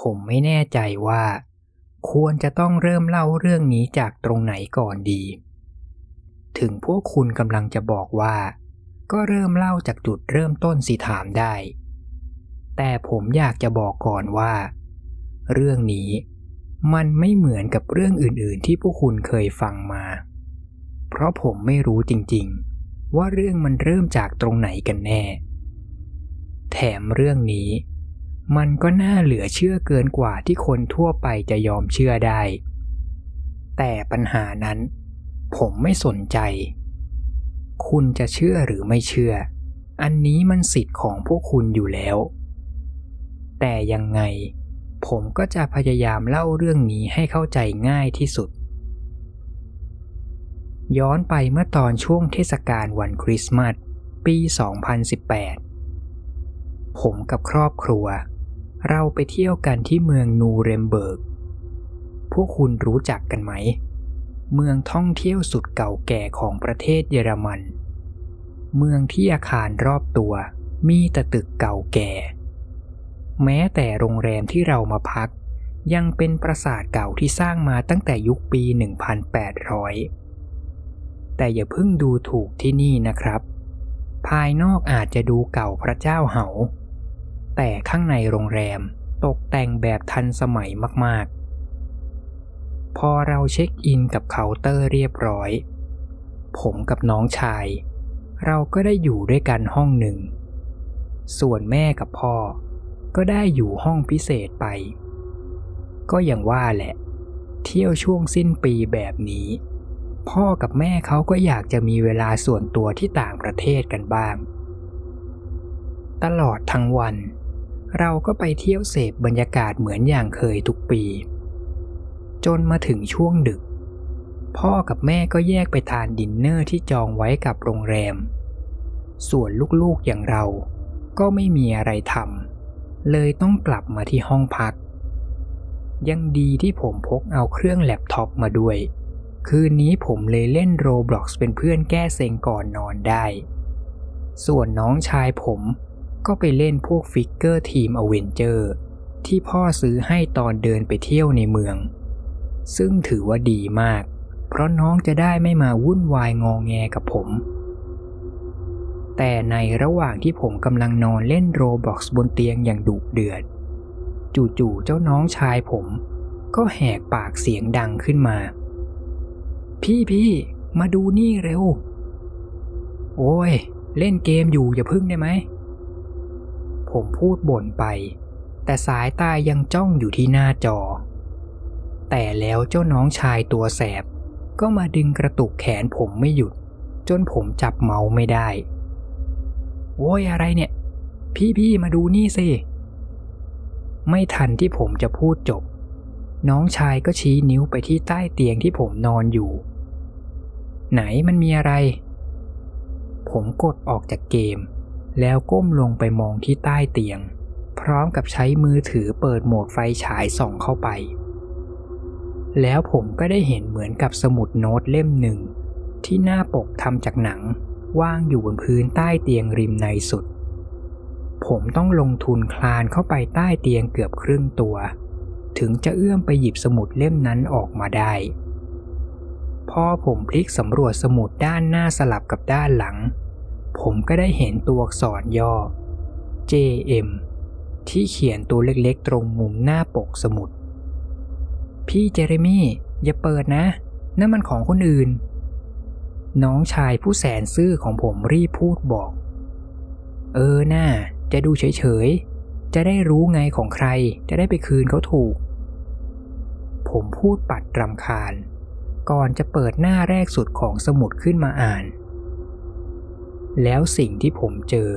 ผมไม่แน่ใจว่า ควรจะต้องเริ่มเล่าเรื่องนี้จากตรงไหนก่อนดี ถึงพวกคุณกำลังจะบอกว่า ก็เริ่มเล่าจากจุดเริ่มต้นสิถามได้ แต่ผมอยากจะบอกก่อนว่า เรื่องนี้มันไม่เหมือนกับเรื่องอื่นๆ ที่พวกคุณเคยฟังมา เพราะผมไม่รู้จริงๆ ว่าเรื่องมันเริ่มจากตรงไหนกันแน่ แถมเรื่องนี้ มันก็น่าเหลือเชื่อเกินกว่าที่คนทั่วไปจะยอมเชื่อได้ แต่ปัญหานั้น ผมไม่สนใจ คุณจะเชื่อหรือไม่เชื่อ อันนี้มันสิทธิ์ของพวกคุณอยู่แล้ว แต่ยังไง ผมก็จะพยายามเล่าเรื่องนี้ให้เข้าใจง่ายที่สุด ย้อนไปเมื่อตอนช่วงเทศกาลวันคริสต์มาสปี 2018ผมกับครอบครัว เราไปเที่ยวกันที่เมืองนูเรมเบิร์ก พวกคุณรู้จักกันไหม เมืองท่องเที่ยวสุดเก่าแก่ของประเทศเยอรมัน เมืองที่อาคารรอบตัวมีแต่ตึกเก่าแก่ แม้แต่โรงแรมที่เรามาพัก ยังเป็นปราสาทเก่าที่สร้างมาตั้งแต่ยุคปี 1800 แต่อย่าเพิ่งดูถูกที่นี่นะครับ ภายนอกอาจจะดูเก่าพระเจ้าเหา แต่ข้างในโรงแรมตกแต่งแบบทันสมัยมากๆ พอเราเช็คอินกับเคาน์เตอร์เรียบร้อย ผมกับน้องชาย เราก็ได้อยู่ด้วยกันห้องหนึ่ง ส่วนแม่กับพ่อ ก็ได้อยู่ห้องพิเศษไป ก็อย่างว่าแหละ เที่ยวช่วงสิ้นปีแบบนี้ พ่อกับแม่เขาก็อยากจะมีเวลาส่วนตัวที่ต่างประเทศกันบ้าง ตลอดทั้งวัน เราก็ไปเที่ยวเสพบรรยากาศเหมือนอย่างเคยทุกปี จนมาถึงช่วงดึก พ่อกับแม่ก็แยกไปทานดินเนอร์ที่จองไว้กับโรงแรม ส่วนลูกๆอย่างเราก็ไม่มีอะไรทำเลยต้องกลับมาที่ห้องพัก ยังดีที่ผมพกเอาเครื่องแล็ปท็อปมาด้วย คืนนี้ผมเลยเล่นโรบล็อกเป็นเพื่อนแก้เซ็งก่อนนอนได้ ส่วนน้องชายผม ก็ไปเล่นพวกฟิกเกอร์ทีมอเวนเจอร์ที่พ่อซื้อให้ตอนเดินไปเที่ยวในเมือง ซึ่งถือว่าดีมาก เพราะน้องจะได้ไม่มาวุ่นวายงองแงกับผม แต่ในระหว่างที่ผมกำลังนอนเล่นโรบ็อกบนเตียงอย่างดุเดือด จู่ๆเจ้าน้องชายผม ก็แหกปากเสียงดังขึ้นมา พี่พี่มาดูนี่เร็ว โอ้ย เล่นเกมอยู่อย่าพึ่งได้ไหม ผมพูดบ่นไป แต่สายตายังจ้องอยู่ที่หน้าจอ แต่แล้วเจ้าน้องชายตัวแสบ ก็มาดึงกระตุกแขนผมไม่หยุด จนผมจับเมาส์ไม่ได้โอ้ยอะไรเนี่ย พี่พี่มาดูนี่สิไม่ทันที่ผมจะพูดจบ น้องชายก็ชี้นิ้วไปที่ใต้เตียงที่ผมนอนอยู่ ไหนมันมีอะไร ผมกดออกจากเกม แล้วก้มลงไปมองที่ใต้เตียง พร้อมกับใช้มือถือเปิดโหมดไฟฉายส่องเข้าไป แล้วผมก็ได้เห็นเหมือนกับสมุดโน้ตเล่มหนึ่ง ที่หน้าปกทำจากหนังว่างอยู่บนพื้นใต้เตียงริมในสุด ผมต้องลงทุนคลานเข้าไปใต้เตียงเกือบครึ่งตัว ถึงจะเอื้อมไปหยิบสมุดเล่มนั้นออกมาได้ พอผมพลิกสำรวจสมุดด้านหน้าสลับกับด้านหลัง ผมก็ได้เห็นตัวอักษรย่อ JM ที่เขียนตัวเล็กๆ ตรงมุมหน้าปกสมุด พี่เจเรมี่อย่าเปิดนะนั่นมันของคนอื่น น้องชายผู้แสนซื่อของผมรีบพูดบอก เออน่าจะดูเฉยๆ จะได้รู้ไงของใครจะได้ไปคืนเขาถูก ผมพูดปัดรำคาญ ก่อนจะเปิดหน้าแรกสุดของสมุดขึ้นมาอ่าน แล้วสิ่งที่ผมเจอ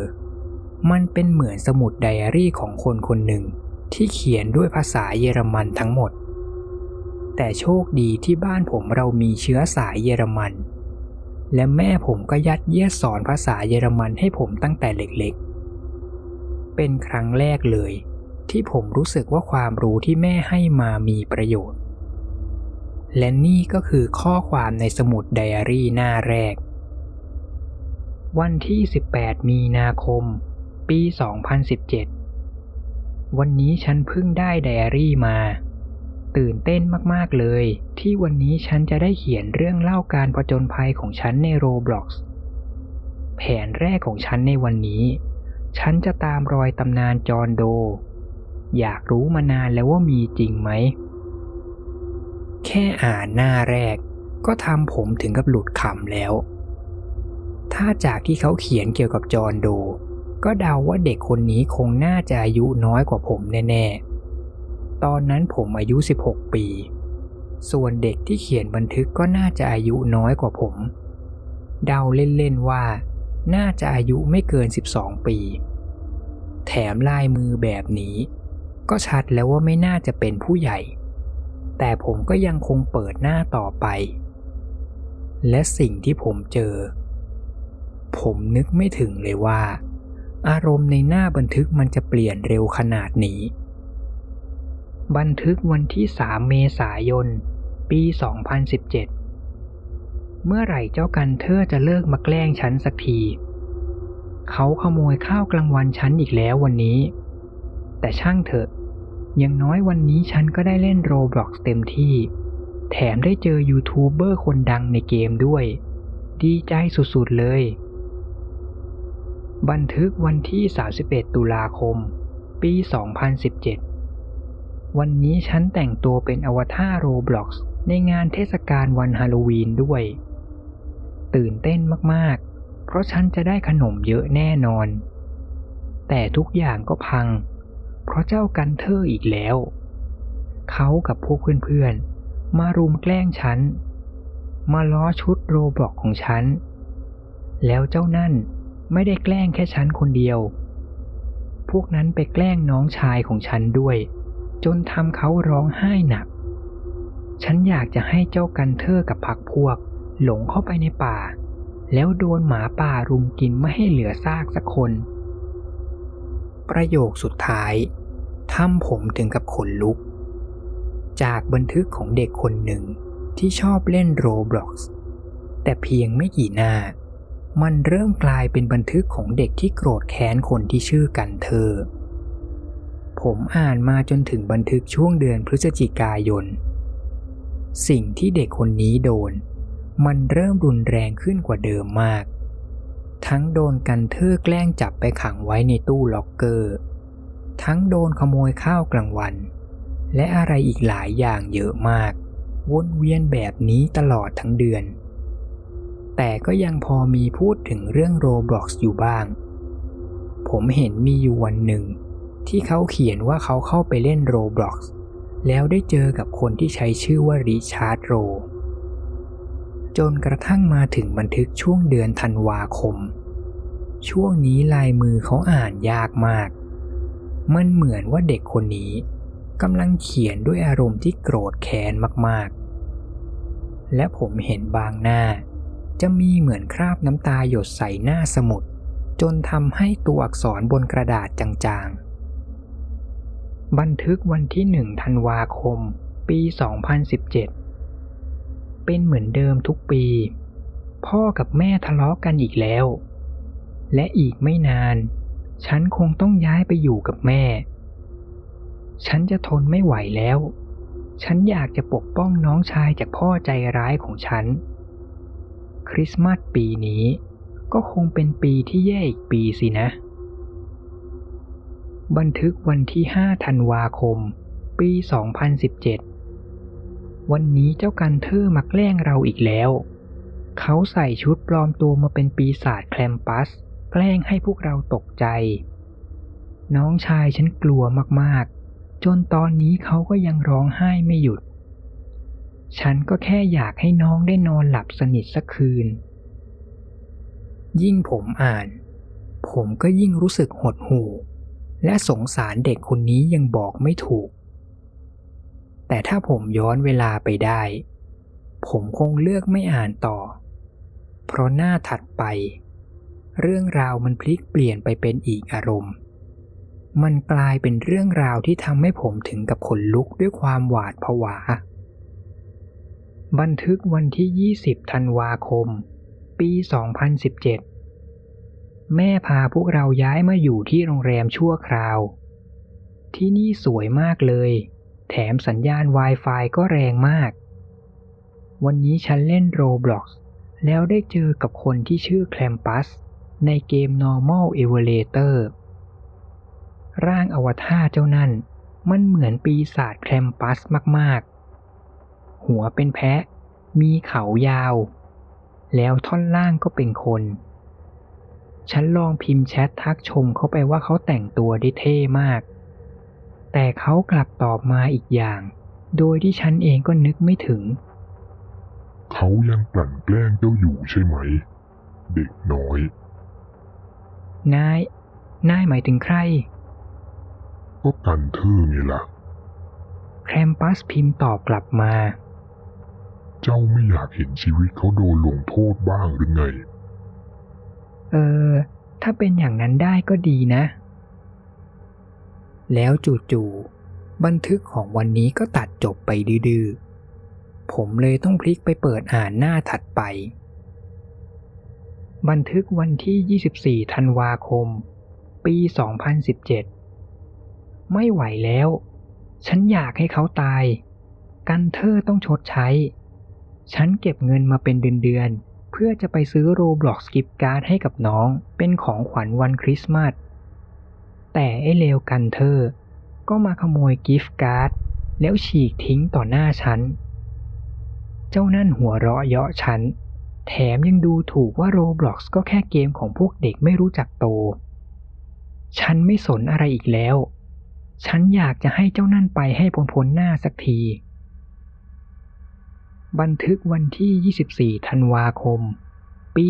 มันเป็นเหมือนสมุดไดอารี่ของคนคนหนึ่งที่เขียนด้วยภาษาเยอรมันทั้งหมด แต่โชคดีที่บ้านผมเรามีเชื้อสายเยอรมัน และแม่ผมก็ยัดเยียดสอนภาษาเยอรมันให้ผมตั้งแต่เล็กๆ เป็นครั้งแรกเลย ที่ผมรู้สึกว่าความรู้ที่แม่ให้มามีประโยชน์ และนี่ก็คือข้อความในสมุดไดอารี่หน้าแรก วันที่ 18 มีนาคม ปี 2017 วันนี้ฉันเพิ่งได้ไดอารี่มา ตื่นเต้นมากๆเลย ที่วันนี้ฉันจะได้เขียนเรื่องเล่าการผจญภัยของฉันในโรบล็อกส์แผนแรกของฉันในวันนี้ ฉันจะตามรอยตำนานจอร์นโด อยากรู้มานานแล้วว่ามีจริงไหม แค่อ่านหน้าแรกก็ทำผมถึงกับหลุดขำแล้ว ถ้าจากที่เขาเขียนเกี่ยวกับจอร์นโดก็เดาว่าเด็กคนนี้คงน่าจะอายุน้อยกว่าผมแน่ๆ ตอนนั้นผมอายุ 16 ปี ส่วนเด็กที่เขียนบันทึกก็น่าจะอายุน้อยกว่าผม เดาเล่นๆว่า น่าจะอายุไม่เกิน 12 ปี แถมลายมือแบบนี้ ก็ชัดแล้วว่าไม่น่าจะเป็นผู้ใหญ่ แต่ผมก็ยังคงเปิดหน้าต่อไป และสิ่งที่ผมเจอ ผมนึกไม่ถึงเลยว่า อารมณ์ในหน้าบันทึกมันจะเปลี่ยนเร็วขนาดนี้ บันทึกวันที่ 3 เมษายน ปี 2017 เมื่อไหร่เจ้ากันเธอจะเลิกมาแกล้งฉันสักที เขาขโมยข้าวกลางวันฉันอีกแล้ววันนี้ แต่ช่างเถอะอย่างน้อยวันนี้ฉันก็ได้เล่นโรบล็อกเต็มที่ แถมได้เจอยูทูบเบอร์คนดังในเกมด้วย ดีใจสุดๆเลย บันทึกวันที่ 31 ตุลาคม ปี 2017 วันนี้ฉันแต่งตัวเป็นอวตารโรบล็อกในงานเทศกาลวันฮาโลวีนด้วย ตื่นเต้นมากๆ เพราะฉันจะได้ขนมเยอะแน่นอน แต่ทุกอย่างก็พัง เพราะเจ้ากันเทอร์อีกแล้ว เขากับพวกเพื่อนๆ มารุมแกล้งฉัน มาล้อชุดโรบล็อกของฉัน แล้วเจ้านั่น ไม่ได้แกล้งแค่ฉันคนเดียว พวกนั้นไปแกล้งน้องชายของฉันด้วย จนทำเขาร้องไห้หนัก ฉันอยากจะให้เจ้ากันเทอร์กับพักพวก หลงเข้าไปในป่า แล้วโดนหมาป่ารุมกินไม่ให้เหลือซากสักคน ประโยคสุดท้ายทำผมถึงกับขนลุก จากบันทึกของเด็กคนหนึ่งที่ชอบเล่นโรบล็อกส์แต่เพียงไม่กี่หน้า มันเริ่มกลายเป็นบันทึกของเด็กที่โกรธแค้นคนที่ชื่อกันเธอ ผมอ่านมาจนถึงบันทึกช่วงเดือนพฤศจิกายน สิ่งที่เด็กคนนี้โดน มันเริ่มรุนแรงขึ้นกว่าเดิมมาก ทั้งโดนกันเธอแกล้งจับไปขังไว้ในตู้ล็อกเกอร์ ทั้งโดนขโมยข้าวกลางวัน และอะไรอีกหลายอย่างเยอะมาก วนเวียนแบบนี้ตลอดทั้งเดือน แต่ก็ยังพอมีพูดถึงเรื่องโรบล็อกซ์อยู่บ้าง ผมเห็นมีอยู่วันหนึ่ง ที่เขาเขียนว่าเขาเข้าไปเล่นโรบล็อกซ์แล้วได้เจอกับคนที่ใช้ชื่อว่าริชาร์ดโร จนกระทั่งมาถึงบันทึกช่วงเดือนธันวาคม ช่วงนี้ลายมือเขาอ่านยากมาก มันเหมือนว่าเด็กคนนี้กำลังเขียนด้วยอารมณ์ที่โกรธแค้นมากๆ และผมเห็นบางหน้า จะมีเหมือนคราบน้ำตาหยดใส่หน้าสมุด จนทำให้ตัวอักษรบนกระดาษจางๆ บันทึกวันที่หนึ่งธันวาคม ปี 2017 เป็นเหมือนเดิมทุกปี พ่อกับแม่ทะเลาะกันอีกแล้ว และอีกไม่นาน ฉันคงต้องย้ายไปอยู่กับแม่ ฉันจะทนไม่ไหวแล้ว ฉันอยากจะปกป้องน้องชายจากพ่อใจร้ายของฉัน คริสต์มาสปีนี้ ก็คงเป็นปีที่แย่อีกปีสินะ บันทึกวันที่ 5 ธันวาคม ปี 2017 วันนี้เจ้ากันเทอร์มาแกล้งเราอีกแล้ว เขาใส่ชุดปลอมตัวมาเป็นปีศาจแคลมปัส แกล้งให้พวกเราตกใจ น้องชายฉันกลัวมากๆ จนตอนนี้เขาก็ยังร้องไห้ไม่หยุด ฉันก็แค่อยากให้น้องได้นอนหลับสนิทสักคืน ยิ่งผมอ่าน ผมก็ยิ่งรู้สึกหดหู่ และสงสารเด็กคนนี้ยังบอกไม่ถูก แต่ถ้าผมย้อนเวลาไปได้ ผมคงเลือกไม่อ่านต่อ เพราะหน้าถัดไป เรื่องราวมันพลิกเปลี่ยนไปเป็นอีกอารมณ์ มันกลายเป็นเรื่องราวที่ทำให้ผมถึงกับขนลุกด้วยความหวาดผวา บันทึกวันที่ 20 ธันวาคม ปี 2017 แม่พาพวกเราย้ายมาอยู่ที่โรงแรมชั่วคราว ที่นี่สวยมากเลย แถมสัญญาณ Wi-Fi ก็แรงมาก วันนี้ฉันเล่น Roblox แล้วได้เจอกับคนที่ชื่อแคลมปัส ในเกม Normal Elevator ร่างอวตารเจ้านั่น มันเหมือนปีศาจแคลมปัสมากๆ หัวเป็นแพะ มีเขายาว แล้วท่อนล่างก็เป็นคน ฉันลองพิมพ์แชททักชมเขาไปว่าเขาแต่งตัวได้เท่มาก แต่เขากลับตอบมาอีกอย่าง โดยที่ฉันเองก็นึกไม่ถึง เขายังกลั่นแกล้งเจ้าอยู่ใช่ไหม เด็กน้อย นาย นายหมายถึงใคร ก็กันเธอไงล่ะแครมปัสพิมพ์ตอบกลับมา เจ้าไม่อยากเห็นชีวิตเขาโดนลงโทษบ้างหรือไง เออ ถ้าเป็นอย่างนั้นได้ก็ดีนะ แล้วจู่ๆบันทึกของวันนี้ก็ตัดจบไปดื้อๆ ผมเลยต้องคลิกไปเปิดอ่านหน้าถัดไป บันทึกวันที่ 24 ธันวาคม ปี 2017 ไม่ไหวแล้ว ฉันอยากให้เขาตาย กันเธอต้องชดใช้ ฉันเก็บเงินมาเป็นเดือนๆ เพื่อจะไปซื้อโรบล็อกสกิปการ์ดให้กับน้องเป็นของขวัญวันคริสต์มาส แต่ไอ้เลวกันเธอ ก็มาขโมยกิฟต์การ์ด แล้วฉีกทิ้งต่อหน้าฉัน เจ้านั่นหัวเราะเยาะฉัน แถมยังดูถูกว่าโรบล็อกก็แค่เกมของพวกเด็กไม่รู้จักโต ฉันไม่สนอะไรอีกแล้ว ฉันอยากจะให้เจ้านั่นไปให้พ้นพ้นๆหน้าสักที บันทึกวันที่ 24 ธันวาคม ปี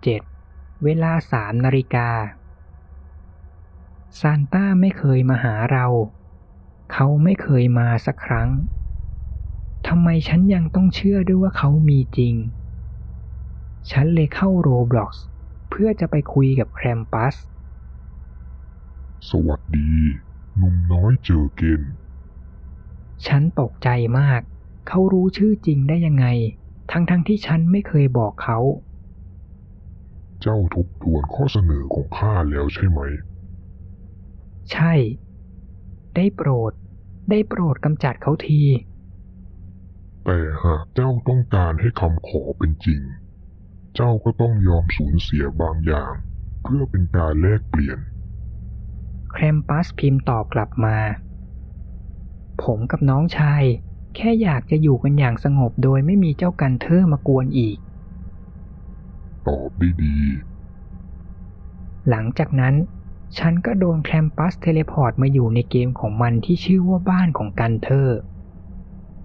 2017 เวลา 3 นาฬิกา ซานต้าไม่เคยมาหาเรา เขาไม่เคยมาสักครั้ง ทำไมฉันยังต้องเชื่อด้วยว่าเขามีจริง ฉันเลยเข้าโรบล็อกซ์เพื่อจะไปคุยกับแครมปัส สวัสดีหนุ่มน้อยเจอเกนฉันตกใจมาก เขารู้ชื่อจริงได้ยังไง ทั้งๆทที่ฉันไม่เคยบอกเขา เจ้าทบทวนข้อเสนอของข้าแล้วใช่ไหม ใช่ ได้โปรด ได้โปรดกำจัดเขาที แต่หากเจ้าต้องการให้คำขอเป็นจริง เจ้าก็ต้องยอมสูญเสียบางอย่าง เพื่อเป็นการแลกเปลี่ยน แครมปัสพิมพ์ตอบกลับมา ผมกับน้องชาย แค่อยากจะอยู่กันอย่างสงบโดยไม่มีเจ้ากันเทอร์มากวนอีก ตอบได้ดี หลังจากนั้น ฉันก็โดนแคลมปัสเทเลพอร์ตมาอยู่ในเกมของมันที่ชื่อว่าบ้านของกันเทอร์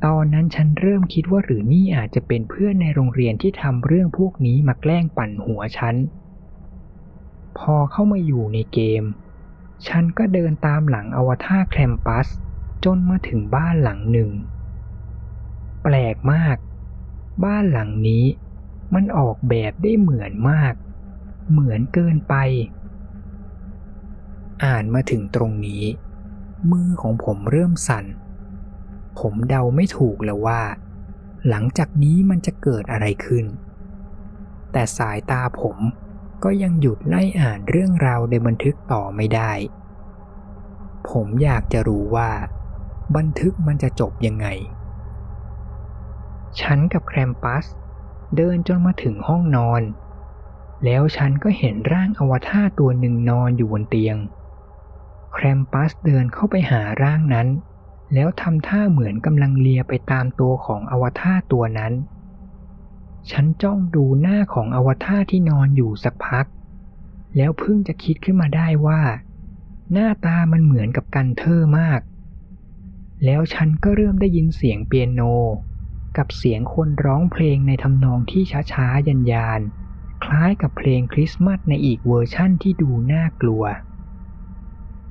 ตอนนั้นฉันเริ่มคิดว่าหรือนี่อาจจะเป็นเพื่อนในโรงเรียนที่ทำเรื่องพวกนี้มาแกล้งปั่นหัวฉัน พอเข้ามาอยู่ในเกม ฉันก็เดินตามหลังอวตารแคลมปัสจนมาถึงบ้านหลังหนึ่ง แปลกมาก บ้านหลังนี้มันออกแบบได้เหมือนมาก เหมือนเกินไป อ่านมาถึงตรงนี้ มือของผมเริ่มสั่น ผมเดาไม่ถูกแล้วว่า หลังจากนี้มันจะเกิดอะไรขึ้น แต่สายตาผมก็ยังหยุดไล่อ่านเรื่องราวในบันทึกต่อไม่ได้ ผมอยากจะรู้ว่า บันทึกมันจะจบยังไง ฉันกับแครมปัส เดินจนมาถึงห้องนอน แล้วฉันก็เห็นร่างอวตารตัวหนึ่งนอนอยู่บนเตียง แครมปัสเดินเข้าไปหาร่างนั้น แล้วทำท่าเหมือนกำลังเลียไปตามตัวของอวตารตัวนั้น ฉันจ้องดูหน้าของอวตารที่นอนอยู่สักพัก แล้วเพิ่งจะคิดขึ้นมาได้ว่า หน้าตามันเหมือนกับกันเทอร์มาก แล้วฉันก็เริ่มได้ยินเสียงเปียโน กับเสียงคนร้องเพลงในทำนองที่ช้าๆ ยันยาน คล้ายกับเพลงคริสต์มาสในอีกเวอร์ชั่นที่ดูน่ากลัว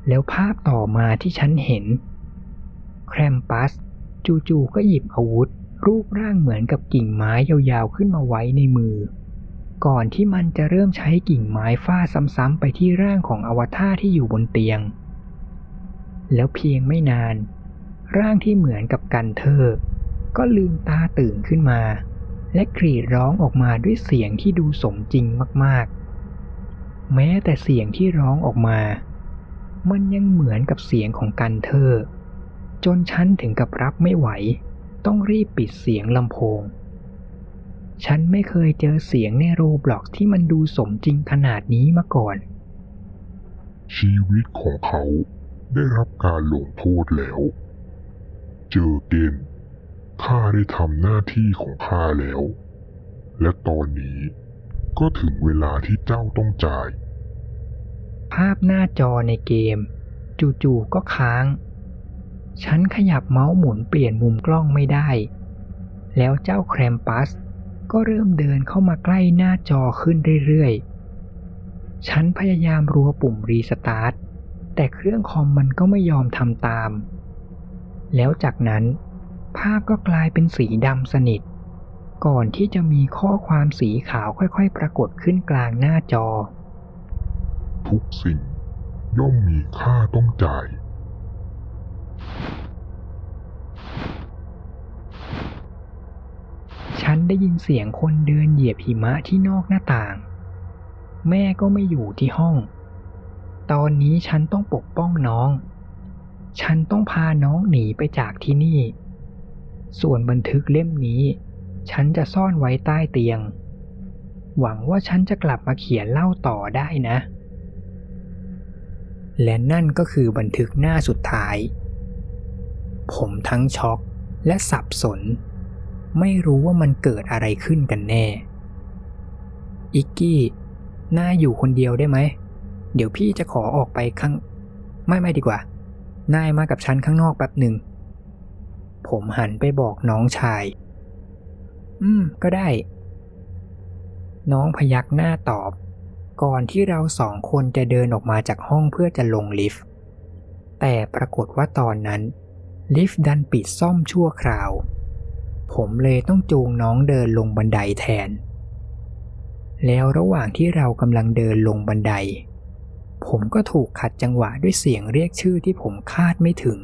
แล้วภาพต่อมาที่ฉันเห็น แครมปัส จู่ๆก็หยิบอาวุธ รูปร่างเหมือนกับกิ่งไม้ยาวๆขึ้นมาไว้ในมือ ก่อนที่มันจะเริ่มใช้กิ่งไม้ฟาดซ้ำๆไปที่ร่างของอวตารที่อยู่บนเตียง แล้วเพียงไม่นาน ร่างที่เหมือนกับกันเทอร์ ก็ลืมตาตื่นขึ้นมา และกรีดร้องออกมาด้วยเสียงที่ดูสมจริงมากๆ แม้แต่เสียงที่ร้องออกมา มันยังเหมือนกับเสียงของกันเธอ จนฉันถึงกับรับไม่ไหว ต้องรีบปิดเสียงลำโพง ฉันไม่เคยเจอเสียงในโรบล็อกที่มันดูสมจริงขนาดนี้มาก่อน ชีวิตของเขาได้รับการลงโทษแล้ว เจอเกณฑ์ ข้าได้ทำหน้าที่ของข้าแล้ว และตอนนี้ก็ถึงเวลาที่เจ้าต้องจ่าย ภาพหน้าจอในเกม จู่ๆก็ค้าง ฉันขยับเมาส์หมุนเปลี่ยนมุมกล้องไม่ได้ แล้วเจ้าแครมปัส ก็เริ่มเดินเข้ามาใกล้หน้าจอขึ้นเรื่อยๆ ฉันพยายามรัวปุ่มรีสตาร์ทแต่เครื่องคอมมันก็ไม่ยอมทำตาม แล้วจากนั้น ภาพก็กลายเป็นสีดำสนิท ก่อนที่จะมีข้อความสีขาวค่อย ๆ ปรากฏขึ้นกลางหน้าจอ ทุกสิ่ง ย่อมมีค่าต้องจ่าย ฉันได้ยินเสียงคนเดินเหยียบหิมะที่นอกหน้าต่าง แม่ก็ไม่อยู่ที่ห้อง ตอนนี้ฉันต้องปกป้องน้อง ฉันต้องพาน้องหนีไปจากที่นี่ ส่วนบันทึกเล่มนี้ ฉันจะซ่อนไว้ใต้เตียง หวังว่าฉันจะกลับมาเขียนเล่าต่อได้นะ และนั่นก็คือบันทึกหน้าสุดท้าย ผมทั้งช็อกและสับสน ไม่รู้ว่ามันเกิดอะไรขึ้นกันแน่ อิกกี้น่าอยู่คนเดียวได้ไหม เดี๋ยวพี่จะขอออกไปข้าง ไม่ไม่ดีกว่า นายมากับฉันข้างนอกแป๊บหนึ่ง ผมหันไปบอกน้องชาย อืม ก็ได้ น้องพยักหน้าตอบ ก่อนที่เราสองคนจะเดินออกมาจากห้องเพื่อจะลงลิฟต์ แต่ปรากฏว่าตอนนั้น ลิฟต์ดันปิดซ่อมชั่วคราว ผมเลยต้องจูงน้องเดินลงบันไดแทน แล้วระหว่างที่เรากำลังเดินลงบันได ผมก็ถูกขัดจังหวะด้วยเสียงเรียกชื่อที่ผมคาดไม่ถึง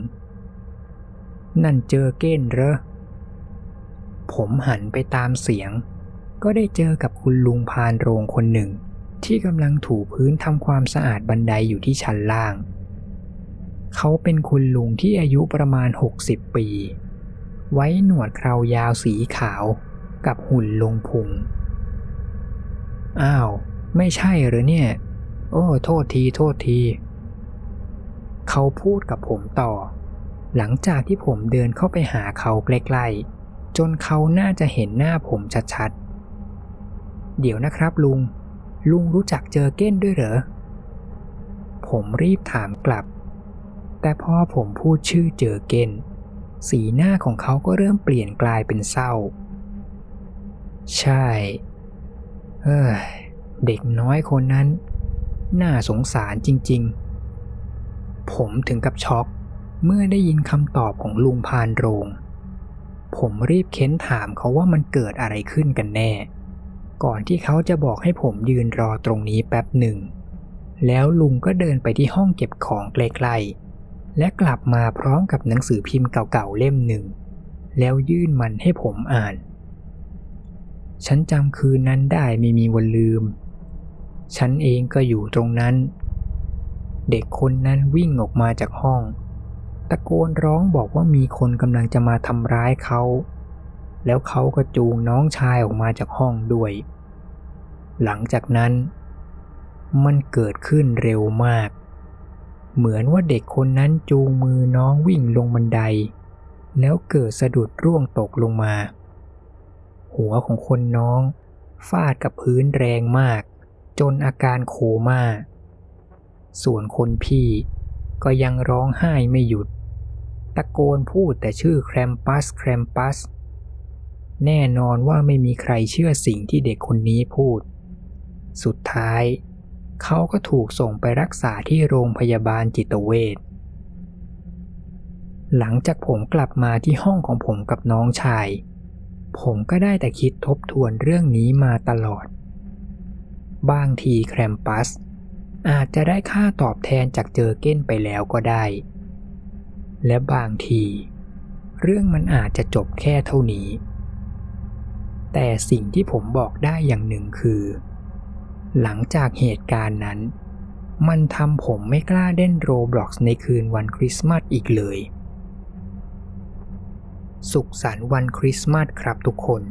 นั่นเจอเก้นเหรอ ผมหันไปตามเสียง ก็ได้เจอกับคุณลุงพานโรงคนหนึ่ง ที่กำลังถูพื้นทำความสะอาดบันไดอยู่ที่ชั้นล่าง เขาเป็นคุณลุงที่อายุประมาณ 60 ปี ไว้หนวดเครายาวสีขาวกับหุ่นลงพุง อ้าว ไม่ใช่หรือเนี่ย โอ้ โทษที โทษที เขาพูดกับผมต่อ หลังจากที่ผมเดินเข้าไปหาเขาใกล้ๆจนเขาน่าจะเห็นหน้าผมชัดๆ เดี๋ยวนะครับลุง ลุงรู้จักเจอเก้นด้วยเหรอ ผมรีบถามกลับ แต่พอผมพูดชื่อเจอเก้น สีหน้าของเขาก็เริ่มเปลี่ยนกลายเป็นเศร้า ใช่เอ้ยเด็กน้อยคนนั้น น่าสงสารจริงๆ ผมถึงกับช็อก เมื่อได้ยินคำตอบของลุงพานโรง ผมรีบเค้นถามเขาว่ามันเกิดอะไรขึ้นกันแน่ ก่อนที่เขาจะบอกให้ผมยืนรอตรงนี้แป๊บหนึ่ง แล้วลุงก็เดินไปที่ห้องเก็บของใกลๆ และกลับมาพร้อมกับหนังสือพิมพ์เก่าๆเล่มหนึ่ง แล้วยื่นมันให้ผมอ่าน ฉันจำคืนนั้นได้ไม่มีวันลืม ฉันเองก็อยู่ตรงนั้น เด็กคนนั้นวิ่งออกมาจากห้อง ตะโกนร้องบอกว่ามีคนกำลังจะมาทำร้ายเขา แล้วเขาก็จูงน้องชายออกมาจากห้องด้วย หลังจากนั้น มันเกิดขึ้นเร็วมาก เหมือนว่าเด็กคนนั้นจูงมือน้องวิ่งลงบันได แล้วเกิดสะดุดร่วงตกลงมา หัวของคนน้องฟาดกับพื้นแรงมาก จนอาการโคม่า ส่วนคนพี่ ก็ยังร้องไห้ไม่หยุด ตะโกนพูดแต่ชื่อแครมปัสแครมปัส แน่นอนว่าไม่มีใครเชื่อสิ่งที่เด็กคนนี้พูด สุดท้าย เขาก็ถูกส่งไปรักษาที่โรงพยาบาลจิตเวชหลังจากผมกลับมาที่ห้องของผมกับน้องชาย ผมก็ได้แต่คิดทบทวนเรื่องนี้มาตลอด บางทีแครมปัส อาจจะได้ค่าตอบแทนจากเจอเก้นไปแล้วก็ได้ และบางที เรื่องมันอาจจะจบแค่เท่านี้ แต่สิ่งที่ผมบอกได้อย่างหนึ่งคือ หลังจากเหตุการณ์นั้น มันทำผมไม่กล้าเล่นโรบล็อกในคืนวันคริสต์มาสอีกเลย สุขสันต์วันคริสต์มาสครับทุกคน